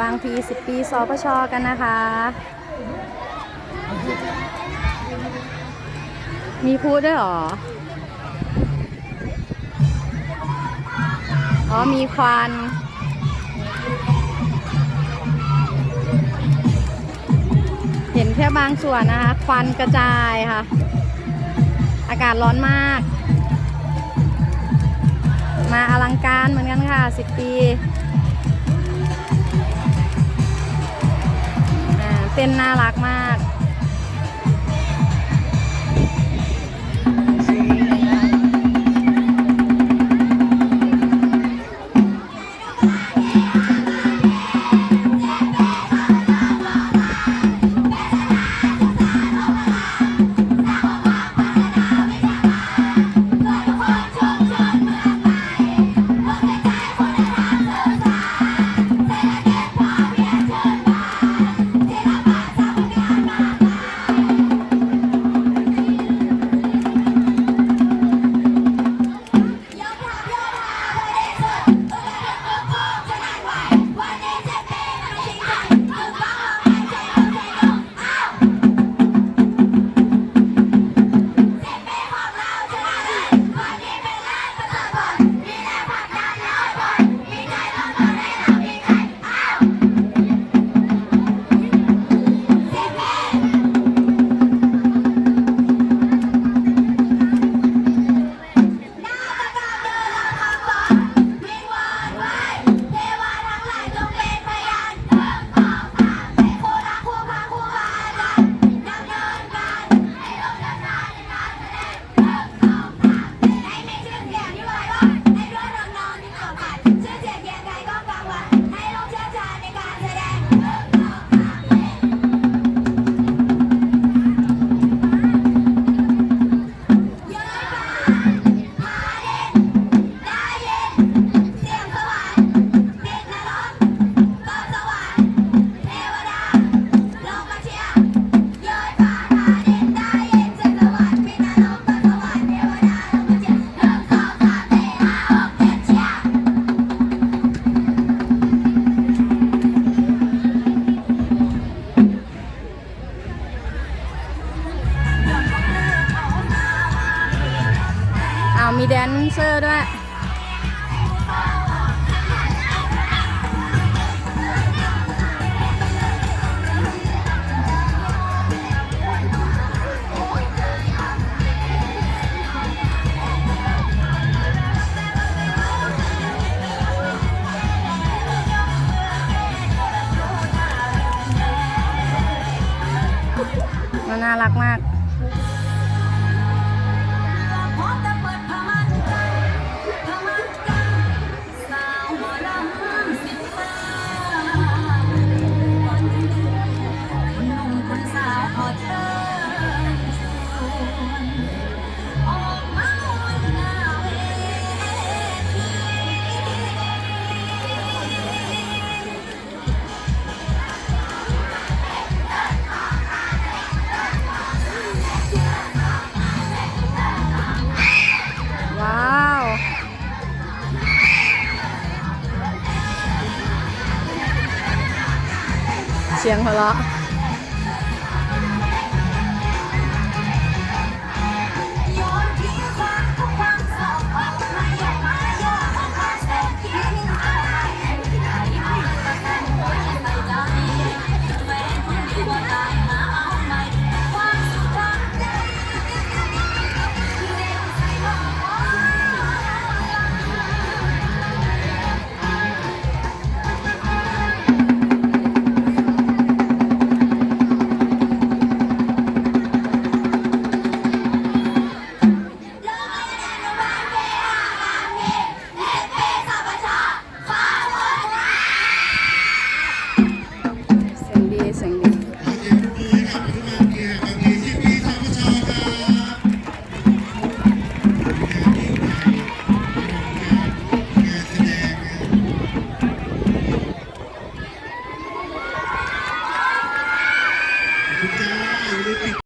บางพี10 ปีสปชกันนะคะ มีพูดด้วยหรอ อ๋อ มีควันเห็นแค่บางส่วนนะคะ ควันกระจายค่ะ อากาศร้อนมาก มาอลังการเหมือนกันค่ะ 10 ปี เต้นน่ารักมาก มีแดนเซอร์ด้วยมันน่ารักมาก 新年了。